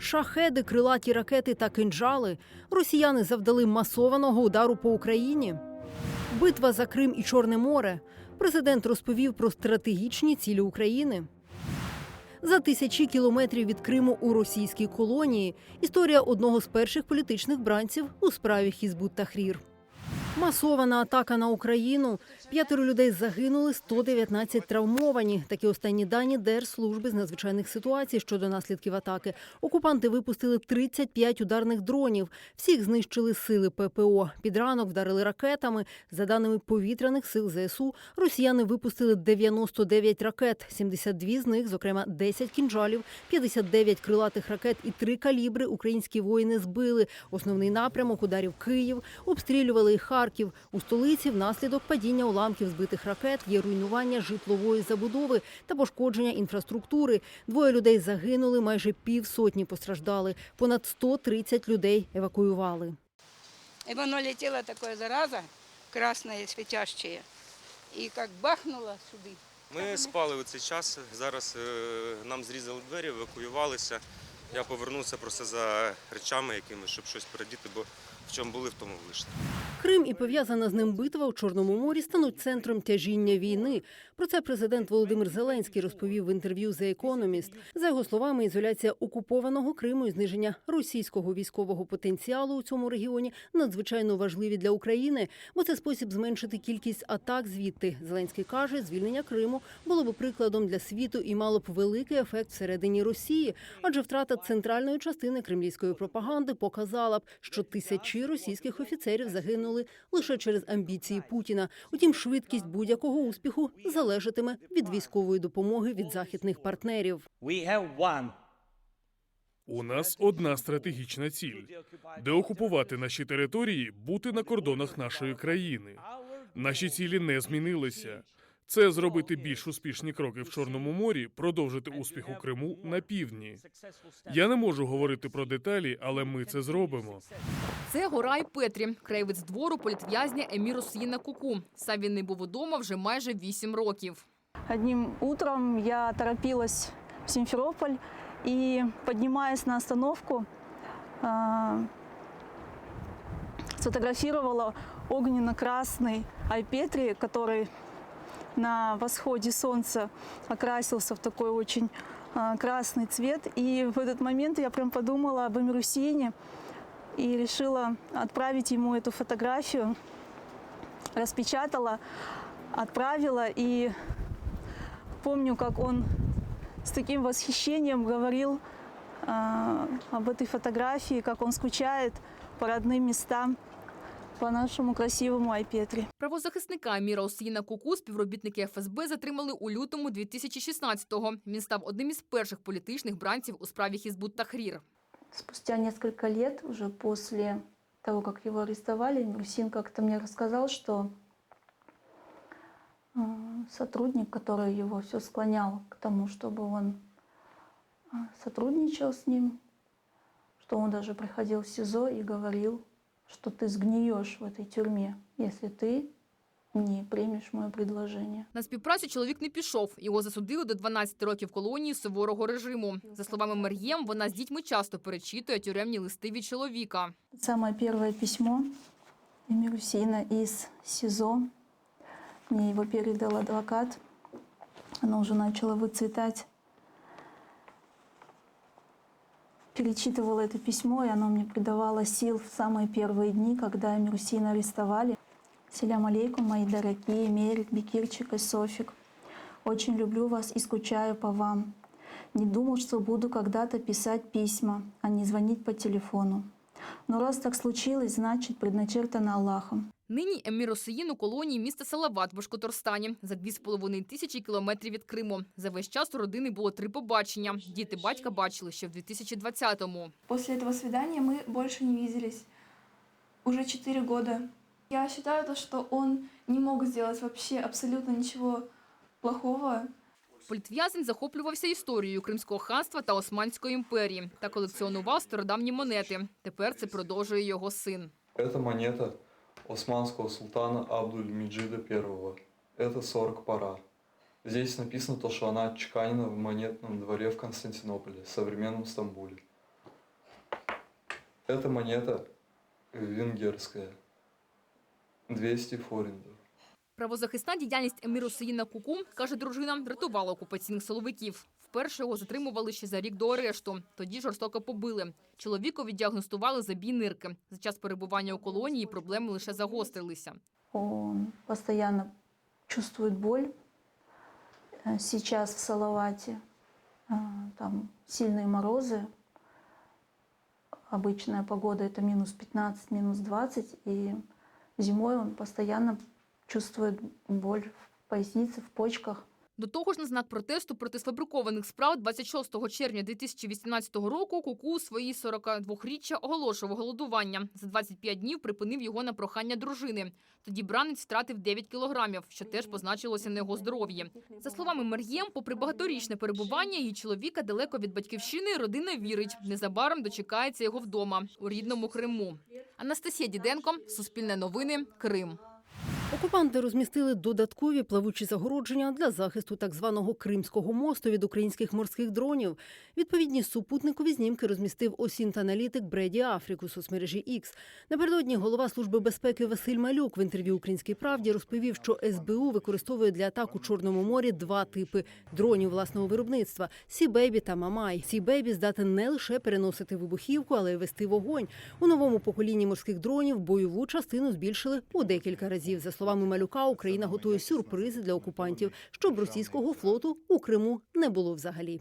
Шахеди, крилаті ракети та кинджали росіяни завдали масованого удару по Україні. Битва за Крим і Чорне море. Президент розповів про стратегічні цілі України. За тисячі кілометрів від Криму у російській колонії історія одного з перших політичних бранців у справі Хізбут Тахрір. Масована атака на Україну. П'ятеро людей загинули, 119 травмовані. Такі останні дані Держслужби з надзвичайних ситуацій щодо наслідків атаки. Окупанти випустили 35 ударних дронів. Всіх знищили сили ППО. Під ранок вдарили ракетами. За даними повітряних сил ЗСУ, росіяни випустили 99 ракет. 72 з них, зокрема 10 кінжалів, 59 крилатих ракет і 3 калібри українські воїни збили. Основний напрямок ударів Київ, обстрілювали і Харків. У столиці внаслідок падіння уламків збитих ракет є руйнування житлової забудови та пошкодження інфраструктури. Двоє людей загинули, майже півсотні постраждали. Понад 130 людей евакуювали. И оно летело такое зараза, красное, светящее. И как бахнуло сюда. Ми спали у цей час. Зараз е, нам зрізали двері, евакуювалися. Я повернувся просто за речами якимись, щоб щось передіти, бо в чому були, в тому вийшли. Крим і пов'язана з ним битва у Чорному морі стануть центром тяжіння війни. Про це президент Володимир Зеленський розповів в інтерв'ю The Economist. За його словами, ізоляція окупованого Криму і зниження російського військового потенціалу у цьому регіоні надзвичайно важливі для України, бо це спосіб зменшити кількість атак звідти. Зеленський каже, звільнення Криму було б прикладом для світу і мало б великий ефект всередині Росії, адже втрата центральної частини кремлівської пропаганди показала б, що тисячі російських офіцерів загинули лише через амбіції Путіна. Утім, швидкість будь-якого успіху залежатиме від військової допомоги від західних партнерів. У нас одна стратегічна ціль деокупувати наші території, бути на кордонах нашої країни. Наші цілі не змінилися. Це зробити більш успішні кроки в Чорному морі, продовжити успіх у Криму на півдні. Я не можу говорити про деталі, але ми це зробимо. Це Горай Петрі, краєвець двору політв'язня Еміру Сіна Куку. Сам він не був удома вже майже вісім років. Одним утром я торопилась в Симферополь и, поднимаясь на остановку, а, сфотографировала огненно-красный Айпетри, который на восходе солнца окрасился в такой очень а, красный цвет. И в этот момент я прям подумала об Эмирусине и решила отправить ему эту фотографию. Распечатала, отправила и помню, как он с таким восхищением говорил а, об этой фотографии, как он скучает по родным местам, по нашему красивому Айпетрі. Правозахисника Еміра Осіна Куку співробітники ФСБ затримали у лютому 2016-го. Він став одним із перших політичних бранців у справі Хізбут Тахрір. Спустя несколько лет, уже после того, как его арестовали, Мирсин как-то мне рассказал, что сотрудник, который его все склонял к тому, чтобы он а, сотрудничал с ним, что он даже приходил в СИЗО и говорил, что ты сгниешь в этой тюрьме, если ты не примешь мое предложение. На співпрацю чоловік не пішов. Його засудили до 12 років колонії суворого режиму. За словами Мер'єм, вона з дітьми часто перечитує тюремні листи від чоловіка. Самое первое письмо Эмирусина из СИЗО. Мне его передал адвокат. Оно уже начало выцветать. Перечитывала это письмо, и оно мне придавало сил в самые первые дни, когда Эмирусина арестовали. Селям алейкум, мои дорогие, Мерик, Бекирчик и Софик. Очень люблю вас и скучаю по вам. Не думал, что буду когда-то писать письма, а не звонить по телефону. Но раз так случилось, значит, предначертано Аллахом. Нині Емір Осеїн у колонії міста Салават в Башкотурстані за 2,5 тисячі кілометрів від Криму. За весь час у родини було три побачення. Діти батька бачили ще в 2020-му. После этого свидания мы больше не виделись уже четыре года. Я считаю то, что он не мог сделать вообще абсолютно ничего плохого. Політв'язень захоплювався історією Кримського ханства та Османської імперії та колекціонував стародавні монети. Тепер це продовжує його син. Это монета османского султана Абдуль-Меджида I. Это 40 пара. Здесь написано то, что она отчеканена в монетном дворе в Константинополе, современном Стамбуле. Эта монета венгерская. 200 форинтов. Правозахисна діяльність Еміру Сеїна Куку, каже дружина, врятувала окупаційних силовиків. Вперше його затримували ще за рік до арешту. Тоді жорстоко побили. Чоловікові діагностували забій нирки. За час перебування у колонії проблеми лише загострилися. Он постоянно чувствует боль. Э, Сейчас в Салавате э, там сильные морозы. Обычная погода это минус 15, минус 20. И зимой он постоянно чувствует боль в пояснице, в почках. До того ж, на знак протесту проти сфабрикованих справ 26 червня 2018 року Куку у свої 42-річчя оголошував голодування. За 25 днів припинив його на прохання дружини. Тоді бранець втратив 9 кілограмів, що теж позначилося на його здоров'ї. За словами Мар'єм, попри багаторічне перебування її чоловіка далеко від батьківщини, родина вірить, незабаром дочекається його вдома у рідному Криму. Анастасія Діденко, Суспільне новини, Крим. Окупанти розмістили додаткові плавучі загородження для захисту так званого Кримського мосту від українських морських дронів. Відповідні супутникові знімки розмістив осінт-аналітик Бреді Африк у соцмережі X. Напередодні голова служби безпеки Василь Малюк в інтерв'ю Українській правді розповів, що СБУ використовує для атак у Чорному морі два типи дронів власного виробництва Сі-Бейбі та Мамай. Сі-Бейбі здатен не лише переносити вибухівку, але й вести вогонь. У новому поколінні морських дронів бойову частину збільшили у декілька разів. За словами Малюка, Україна готує сюрпризи для окупантів, щоб російського флоту у Криму не було взагалі.